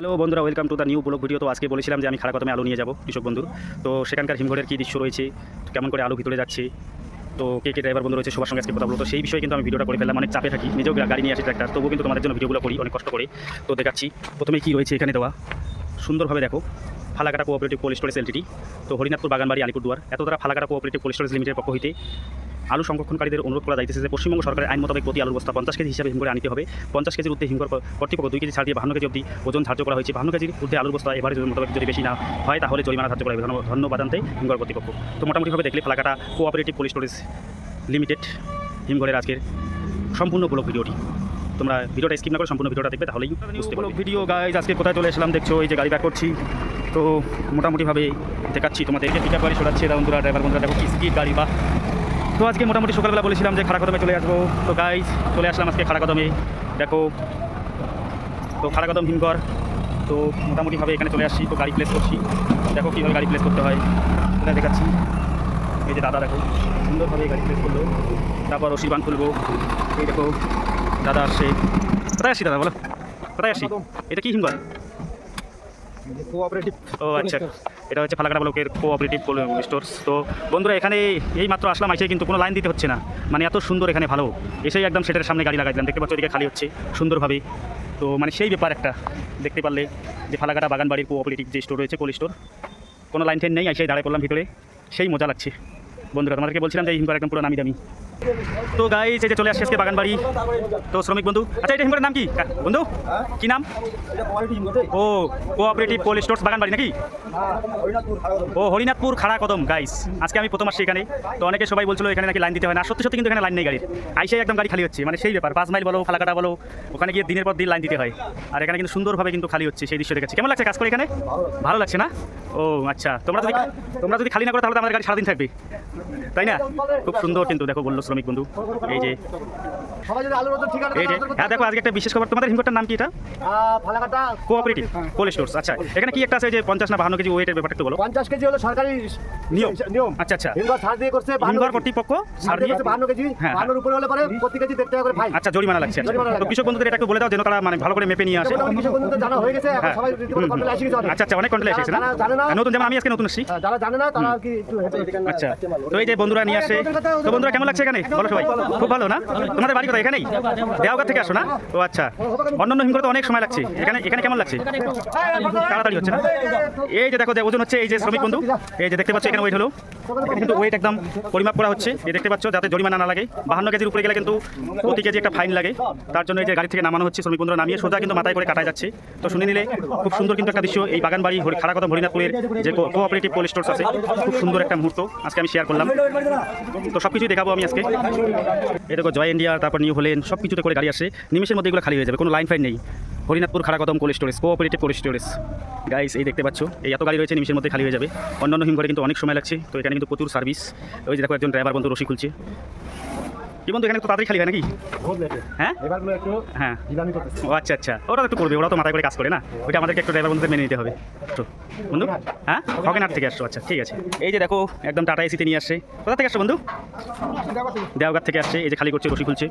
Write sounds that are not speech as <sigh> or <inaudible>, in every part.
Hello বন্ধুরা welcome to the new blog video তো আজকে বলেছিলাম যে আমি খারাপ কদমে আলু নিয়ে যাব, কৃষক বন্ধুর তো সেখানকার হিমঘরের কী দৃশ্য রয়েছে, কেমন করে আলু ভিতরে যাচ্ছে, তো কে কে ড্রাইভার বন্ধু রয়েছে সবার সঙ্গে আজকে কথা বলব। তো সেই বিষয়ে কিন্তু আমি ভিডিওটা করে ফেললাম, অনেক চাপে থাকি, নিজেও গাড়ি নিয়ে আসি ট্র্যাক্টর তবুও কিন্তু তোমাদের জন্য ভিডিওগুলো করি, অনেক কষ্ট করে। তো দেখাচ্ছি, প্রথমে কী রয়েছে এখানে দেওয়া, সুন্দরভাবে দেখো। Falakata cooperative cold storage LTD তো হরিনাথপুর বাগানবাড়ি আলিপুরদুয়ার। এত দ্বারা Falakata cooperative cold storage limited পক্ষ হইতে আলু সংরক্ষণকারীদের অনুরোধ করা যাইতেছে যে পশ্চিমবঙ্গ সরকারের আইন মোতাবেক প্রতি আলুর বস্তা পঞ্চাশ কেজি হিসাবে হিমঘরে আনিতে হবে। পঞ্চাশ কেজির ঊর্ধ্বে হিমঘর কর্তৃপক্ষ দুই কেজি ছাড় দিয়ে বাহান্ন কেজি অবধি ওজন ধার্য করা হয়েছে। বাহান্ন কেজির ঊর্ধ্বে আলুর বস্তা এবারে মোতাবেক যদি বেশি না হয় তাহলে জরিমানা ধার্য করা হবে। ধন্যবাদ আনতে হিমঘর কর্তৃপক্ষ। তো মোটামুটিভাবে দেখলে Falakata cooperative cold storage limited হিমঘরের আজকের সম্পূর্ণ ব্লক ভিডিওটি। তোমরা ভিডিওটা স্কিপ না করে সম্পূর্ণ ভিডিওটা দেখবে তাহলেই বুঝতে পারবে। ভিডিও গাইজ আজকে কোথায় চলে এসলাম দেখছ এই যে গাড়ি ব্যাক করছি। তো মোটামুটিভাবে দেখাচ্ছি তোমাদেরকে পিক আপ গাড়ি সরাচ্ছে বন্ধুরা ড্রাইভার বন্ধুরা দেখো কি স্পিড গাড়ি বা তো আজকে মোটামুটি সকালবেলা বলেছিলাম যে খাড়া কদমে চলে আসব। তো গাইজ চলে আসলাম আজকে খাড়া কদমে দেখো তো খাড়া কদম হিমঘর। তো মোটামুটিভাবে এখানে চলে আসছি তো গাড়ি প্লেস করছি। দেখো কীভাবে গাড়ি প্লেস করতে হয়। এটা দেখাচ্ছি। এই যে দাদা দেখো সুন্দরভাবে গাড়ি প্লেস করল। তারপর রশিবান খুলবো। এই দেখো দাদা আসছে। কোথায় আসছি দাদা বলো? কোথায় আসছি এটা কি হিমঘর? কোঅপারেটিভ ও আচ্ছা। এটা হচ্ছে ফালাকাটা ব্লকের কোঅপারেটিভ স্টোর্স তো বন্ধুরা এখানে এই মাত্র আসলাম এসে কিন্তু কোনো লাইন দিতে হচ্ছে না। মানে এত সুন্দর এখানে ভালো। এসেই একদম সেটার সামনে গাড়ি লাগাই দিলাম। দেখতে পাচ্ছ এদিকে খালি হচ্ছে সুন্দরভাবে তো মানে সেই ব্যাপার একটা। দেখতে পারলে যে ফালাকাটা বাগান বাড়ির কোঅপারেটিভ যে স্টোর রয়েছে কোল্ড স্টোর কোনো লাইন টেন নেই এসেই দাঁড়িয়ে পড়লাম ভিতরে। সেই মজা লাগছে। বন্ধুরা, তোমাদেরকে বলছিলাম যে এই হিমঘর একদম পুরো নামি দামি। তো গাই এই যে চলে আসছে আজকে বাগান বাড়ি তো শ্রমিক বন্ধু আচ্ছা এটা হিমঘরের নাম কি? বন্ধু, কি নাম? ও কোঅপারেটিভ কোল্ড স্টোর্স বাগান বাড়ি নাকি? ও, হরিনাথপুর খাড়া কদম গাইস আজকে আমি প্রথম আসছি এখানে। তো অনেকে সবাই বলছিল এখানে নাকি লাইন দিতে হয় না। সত্যি সত্যি কিন্তু এখানে লাইন নেই গাড়ির আইসে একদম গাড়ি খালি হচ্ছে। মানে সেই ব্যাপার। পাঁচ মাইল বলো ফালাকাটা বলো, ওখানে গিয়ে দিনের পর দিন লাইন দিতে হয়। আর এখানে কিন্তু সুন্দরভাবে কিন্তু খালি হচ্ছে সেই দৃশ্য দেখাচ্ছি কেমন লাগছে কাজ করে এখানে? ভালো লাগছে না? ও আচ্ছা। তোমরা যদি তোমরা যদি খালি না করো, তাহলে তো আমাদের গাড়ি সারাদিন থাকবে। তাই না? খুব সুন্দর কিন্তু দেখো বলল শ্রমিক বন্ধু। এই যে হ্যাঁ দেখো আজকে একটা বিশেষ খবর। তোমাদের হিমঘরটার নাম কি এটা? কোঅপারেটিভ কোল্ড স্টোর্স আচ্ছা এখানে কি একটা আছে যে পঞ্চাশ না বাহান্ন কেজি ওয়েটের ব্যাপারটা একটু বলো। পঞ্চাশ কেজি হলো সরকারি নিয়ম। নিয়ম। আচ্ছা আচ্ছা। হিমঘর ছাড় দিয়ে করছে হিমঘর কর্তৃপক্ষ ছাড় ছাড় দিয়ে দিয়ে? বাহান্ন কেজি। হ্যাঁ, বাহান্নর উপরে হলে পরে প্রতি কেজি দেড় টাকা করে ফাইন। আচ্ছা জরিমানা লাগছে। তো কৃষক বন্ধুদের এটা একটু বলে দাও যেন তারা মানে ভালো করে মেপে নিয়ে আসে। কৃষক বন্ধুদের জানা হয়ে গেছে এখন হ্যাঁ। সবাই রীতিমতো হুম, কন্ট্রোলে আসি গেছে অনেক। আচ্ছা আচ্ছা অনেক কন্ট্রোলে এসেছে না? যারা জানে না হ্যাঁ, নতুন যেমন আমি আজকে নতুন আসছি হ্যাঁ, যারা জানে না তারা কি একটু হেঁটে হেঁটে আচ্ছা তো এই যে বন্ধুরা নিয়ে আসে তো বন্ধুরা কেমন লাগছে এখানে? বলো সবাই। খুব ভালো না? তোমাদের বাড়ি কোথায় এখানেই? দেওয়াগাঁ থেকে আসো না? ও আচ্ছা। অন্যান্য হিমঘরে তো অনেক সময় লাগছে। এখানে এখানে কেমন লাগছে? তাড়াতাড়ি হচ্ছে না? এই যে দেখো ওজন হচ্ছে, এই যে শ্রমিক বন্ধু, এই যে দেখতে পাচ্ছ, এখানে ওয়েট হলো। এখানে কিন্তু ওয়েট একদম পরিমাপ করা হচ্ছে। এই দেখতে পাচ্ছ, যাতে জরিমানা না লাগে। বাহান্ন কেজির উপরে গেলে কিন্তু প্রতি কেজি একটা ফাইন লাগে। তার জন্য এই যে গাড়ি থেকে নামানো হচ্ছে, শ্রমিক বন্ধুরা নামিয়ে সোজা কিন্তু মাথায় করে কাটা যাচ্ছে। তো শুনে নিলে খুব সুন্দর কিন্তু একটা দৃশ্য। এই বাগান বাড়ি খাড়া কথা হরিনাথপুরের যে কোঅপারেটিভ কোল্ড স্টোর্স আছে, খুব সুন্দর একটা মুহূর্ত। আজকে আমি শেয়ার করলাম। তো সব কিছুই দেখাবো আমি আজকে। এই দেখো, জয় ইন্ডিয়া তারপর নিউ হলেন সব কিছুতে করে গাড়ি আসে, নিমেষের মধ্যে এগুলো খালি হয়ে যাবে, কোনো লাইন ফাইন নেই। Harinathpur Khara Kadam cold storage cooperative cold storage guys এই দেখতে পাচ্ছ, এই এত গাড়ি রয়েছে নিমিশের মধ্যে খালি হয়ে যাবে। অন্যান্য হিমঘরে কিন্তু অনেক সময় লাগছে, তো এখানে কিন্তু প্রচুর সার্ভিস ওই যে দেখো, একজন ড্রাইভার বন্ধু রশি খুলছে। কি বন্ধু এখানে তো তাড়াতাড়ি খালি হয় নাকি? হ্যাঁ? একটু হ্যাঁ। ও আচ্ছা আচ্ছা। ওরা তো একটু করবে ওরা তো মাথায় করে কাজ করে না? ওইটা আমাদেরকে একটু ড্রাইভার বন্ধুদের মেনে নিতে হবে। তো বন্ধু? হ্যাঁ। হকেনার থেকে আসছো আচ্ছা ঠিক আছে। এই যে দেখো একদম টাটা এসিতে নিয়ে আসছে। কোথা থেকে আসছো বন্ধু? দেওগার থেকে আসছে এই যে খালি করছে রশি খুলছে।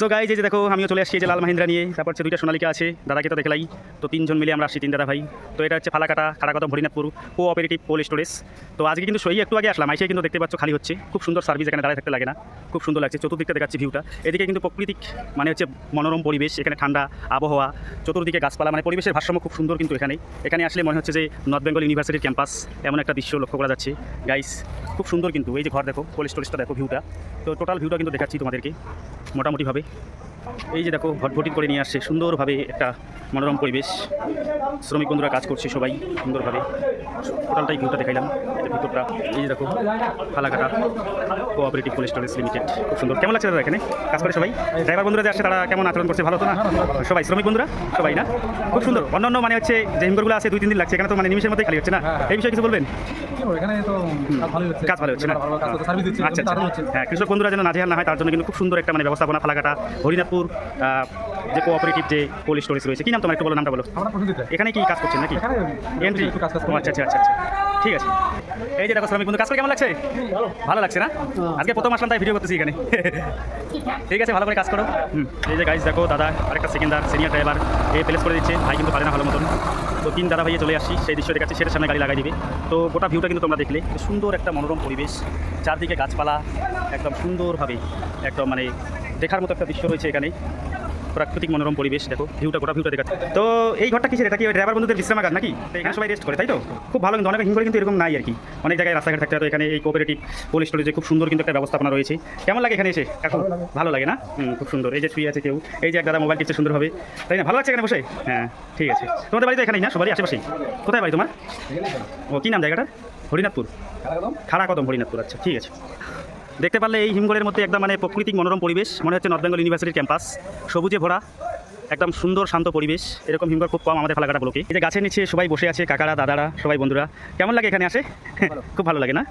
সো গাইজ এই যে দেখো, আমিও চলে আসছি যে লাল মাহিন্দ্রা নিয়ে। তারপর হচ্ছে দুইটা সোনালিকা আছে, দাদাকে তো দেখলাই। তো তিনজন মিলে আমরা আসছি তিন দাদা ভাই। তো এটা হচ্ছে Falakata Kharakadam Harinathpur cooperative cold storage তো আজকে কিন্তু সই একটু আগে আসলাম, আইসে কিন্তু দেখতে পাচ্ছ খালি হচ্ছে। খুব সুন্দর সার্ভিস এখানে দাঁড়ায় থাকতে লাগে না। খুব সুন্দর লাগছে, চতুর্দিকটা দেখাচ্ছি ভিউটা এদিকে কিন্তু প্রকৃতিক মানে হচ্ছে মনোরম পরিবেশ, এখানে ঠান্ডা আবহাওয়া। চতুর্দিকে গাছপালা মানে পরিবেশের ভারসাম্য খুব সুন্দর কিন্তু এখানে। এখানে আসলে মনে হচ্ছে যে নর্থ বেঙ্গল ইউনিভার্সিটির ক্যাম্পাস এমন একটা দৃশ্য লক্ষ্য করা যাচ্ছে। গাইস খুব সুন্দর কিন্তু, এই যে ঘর দেখো কোল্ড স্টোরেজটা দেখো ভিউটা তো টোটাল ভিউটা কিন্তু দেখাচ্ছি তোমাদেরকে। মোটামুটিভাবে। এই যে দেখো ভটভটি করে নিয়ে আসছে। সুন্দরভাবে একটা মনোরম পরিবেশ। শ্রমিক বন্ধুরা কাজ করছে সবাই সুন্দরভাবে। টোটালটাই ভিউটা দেখাইলাম। ভিতরটা, এই যে দেখো Falakata cooperative cold storage limited খুব সুন্দর। কেমন লাগছে দাদা এখানে? কাজ করে সবাই? ড্রাইভার বন্ধুরা যে আসছে, তারা কেমন আচরণ করছে? ভালো তো না? সবাই, শ্রমিক বন্ধুরা? সবাই না? খুব সুন্দর। অন্যান্য মানে হচ্ছে, যে হিমঘরগুলো আছে, দুই, তিন দিন লাগছে। এখানে তো মানে নিমিশের মধ্যে খালি হচ্ছে না? এই বিষয়ে কিছু বলবেন? এখানে তো কাজ ভালোই হচ্ছে। কাজ ভালো হচ্ছে না আচ্ছা আচ্ছা। হ্যাঁ কৃষক বন্ধুরা যেন নাজেহাল না হয় তার জন্য কিন্তু খুব সুন্দর একটা মানে ব্যবস্থাপনা ফালাকাটা হরিনাথপুর যে কোঅপারেটিভ যে কোল্ড স্টোরেজ রয়েছে। কি নাম তোমার একটু বলো নামটা বলো। আমরা এখানে কি কাজ করছেন নাকি? এন্ট্রি। আচ্ছা আচ্ছা আচ্ছা আচ্ছা। ঠিক আছে। এই যে দেখো শ্রমিক বন্ধু কাজ করে কেমন লাগছে? ভালো। লাগছে না? আজকে প্রথম আসলাম তাই ভিডিও করতেছি এখানে। ঠিক আছে ভালো করে কাজ করো। হুম এই যে গাইজ দেখো দাদা আরেকটা সেকেন্ডার সিনিয়র ড্রাইভার এই প্লেস করে দিচ্ছে। ভাই কিন্তু পারে না ভালো মতন। তো তিন দাদা ভাইয়ে চলে আসছি, সেই দৃশ্য দেখাচ্ছি, সেটার সামনে গাড়ি লাগাই দিবে। তো গোটা ভিউটা কিন্তু তোমরা দেখলে সুন্দর একটা মনোরম পরিবেশ, চারদিকে গাছপালা, একদম সুন্দরভাবে, একদম মানে দেখার মতো একটা দৃশ্য রয়েছে এখানে। প্রাকৃতিক মনোরম পরিবেশ দেখো ভিউটা গোটা ভিউটা দেখাচ্ছে। তো এই ঘরটা কিসের? এটা কি ড্রাইভার বন্ধুদের বিশ্রামাগার নাকি? এখানে সবাই রেস্ট করে তাই তো? খুব ভালো কিন্তু অনেক হিমঘরে কিন্তু এরকম নাই আর কি। অনেক জায়গায় রাস্তাঘাট থাকতে তো এখানে এই কোঅপারেটিভ কোল্ড স্টোরেজে খুব সুন্দর কিন্তু একটা ব্যবস্থাপনা রয়েছে। কেমন লাগে এখানে এসে? এখন ভালো লাগে। না? খুব সুন্দর। এই যে শুয়ে আছে কেউ এই যে এক দাদা মোবাইল টিপছে হবে। তাই না? ভালো লাগছে এখানে বসে? হ্যাঁ ঠিক আছে। তোমাদের বাড়ি তো এখানেই না? সবারই আশেপাশেই। কোথায় বাড়ি তোমার? ও কী নাম জায়গাটার? হরিনাথপুর? খাড়া কদম হরিনাথপুর। আচ্ছা ঠিক আছে। দেখতে পারলে এই হিমঘরের মধ্যে একদম মানে প্রকৃতিক মনোরম পরিবেশ। মনে হচ্ছে নর্থ বেঙ্গল ইউনিভার্সিটির ক্যাম্পাস সবুজে ভরা একদম সুন্দর শান্ত পরিবেশ। এরকম হিমঘর খুব কম আমাদের ফালাকাটা ব্লকে। এই যে গাছের নিচে সবাই বসে আছে কাকারা দাদারা সবাই বন্ধুরা। কেমন লাগে এখানে আসে? খুব ভালো। <laughs> লাগে না?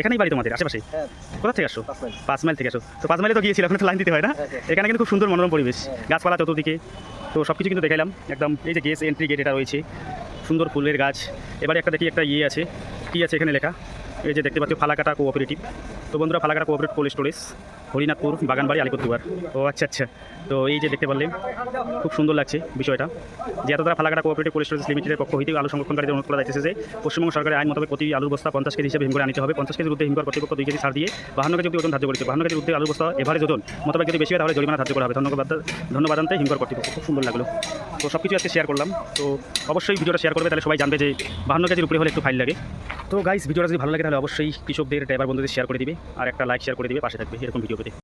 এখানেই বাড়ি তোমাদের আশেপাশে? কোথা থেকে আসো? পাঁচ মাইল থেকে। আসো। তো পাঁচ মাইলে তো গিয়েছিল ওখানে লাইন দিতে হয় না? এখানে কিন্তু খুব সুন্দর মনোরম পরিবেশ। গাছপালা চতুর্দিকে। তো সব কিছু কিন্তু দেখাইলাম। একদম এই যে গেস এন্ট্রি গেট এটা রয়েছে। সুন্দর ফুলের গাছ। এবারে একটা দেখি একটা ইয়ে আছে। কী আছে এখানে লেখা? এই যে দেখতে পাচ্ছি, ফালাকাটা কোঅপারেটিভ। তো বন্ধুরা, Falakata cooperative cold storage. Harinathpur, Baganbari, Alipurduar. ও আচ্ছা আচ্ছা। তো এই যে দেখতে পারলেন, খুব সুন্দর লাগছে বিষয়টা। যে এত দ্বারা ফালাকাটা কোঅপারেটিভ কোল্ড স্টোরেজ লিমিটেডের পক্ষ হইতে আলু সংরক্ষণকারীদের অনুরোধ করা যাচ্ছে যে, পশ্চিমবঙ্গ সরকারের আইন মোতাবেক প্রতি আলুর বস্তা পঞ্চাশ কেজি হিসেবে হিমঘরে আনিতে হবে। পঞ্চাশ কেজির উদ্যোগে হিমঘর কর্তৃপক্ষ দুই কেজি ছাড় দিয়ে বাহান্ন কেজি ওজন ধার্য করেছে। বাহান্ন কেজির উদ্যোগে আলুর বস্তা এভারেজ ওজন মোতাবেক যদি বেশি হয় তাহলে জরিমানা ধার্য করা হবে। ধন্যবাদ ধন্যবাদ আনতে হিমঘর কর্তৃপক্ষ। খুব সুন্দর লাগল। তো সব কিছু আজকে শেয়ার করলাম। তো অবশ্যই ভিডিওটা শেয়ার করবে, তাহলে সবাই জানবে যে বাহান্ন কেজির উপরে হলে একটু ফাইল লাগে। তো গাইস ভিডিওটা যদি ভালো লাগে তাহলে অবশ্যই কৃষকদের ড্রাইভার বন্ধুদের শেয়ার করে দিবে। আর একটা লাইক শেয়ার করে দিবে, পাশে থাকবে। এরকম ভিডিও video.